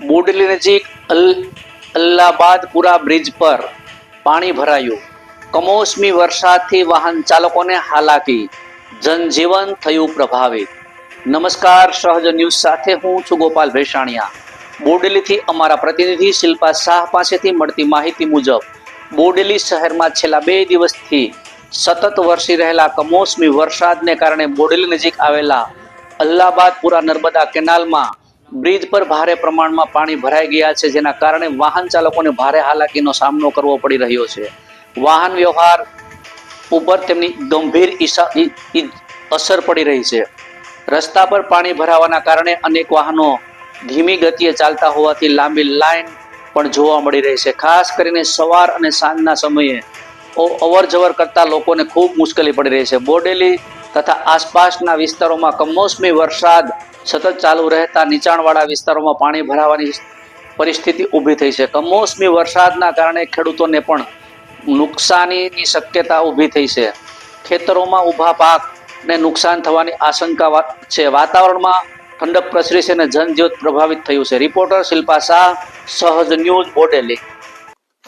બોડેલી નજીક અલ અલ્લાબાદપુરા બ્રિજ પર પાણી ભરાયું. કમોસમી વરસાદથી વાહન ચાલકોને હાલાકી. જનજીવન થયું પ્રભાવિત. નમસ્કાર, સહજ ન્યૂઝ સાથે હું છું ગોપાલ ભેસાણિયા. બોડેલીથી અમારા પ્રતિનિધિ શિલ્પા શાહ પાસેથી મળતી માહિતી મુજબ, બોડેલી શહેરમાં છેલ્લા બે દિવસથી સતત વરસી રહેલા કમોસમી વરસાદને કારણે બોડેલી નજીક આવેલા અલ્હાબાદપુરા નર્મદા કેનાલમાં બ્રિજ પર ભારે પ્રમાણમાં પાણી ભરાઈ ગયા છે, જેના કારણે વાહન ચાલકોને ભારે હાલાકીનો સામનો કરવો પડી રહ્યો છે. વાહન વ્યવહાર ઉપર તેમની ગંભીર અસર પડી રહી છે. રસ્તા પર પાણી ભરાવાના કારણે અનેક વાહનો ધીમી ગતિએ ચાલતા હોવાથી લાંબી લાઈન પણ જોવા મળી રહી છે. ખાસ કરીને સવાર અને સાંજના સમયે અવર જવર કરતા લોકોને ખૂબ મુશ્કેલી પડી રહી છે. બોડેલી તથા આસપાસના વિસ્તારોમાં કમોસમી વરસાદ સતત ચાલુ રહેતા નીચાણવાળા વિસ્તારોમાં પાણી ભરાવાની પરિસ્થિતિ ઊભી થઈ છે. કમોસમી વરસાદના કારણે ખેડૂતોને પણ નુકસાનીની શક્યતા ઊભી થઈ છે. ખેતરોમાં ઊભા પાકને નુકસાન થવાની આશંકા છે. વાતાવરણમાં ઠંડક પ્રસરી છે અને જનજીવન પ્રભાવિત થયું છે. રિપોર્ટર શિલ્પા શાહ, સહજ ન્યૂઝ બોડેલી.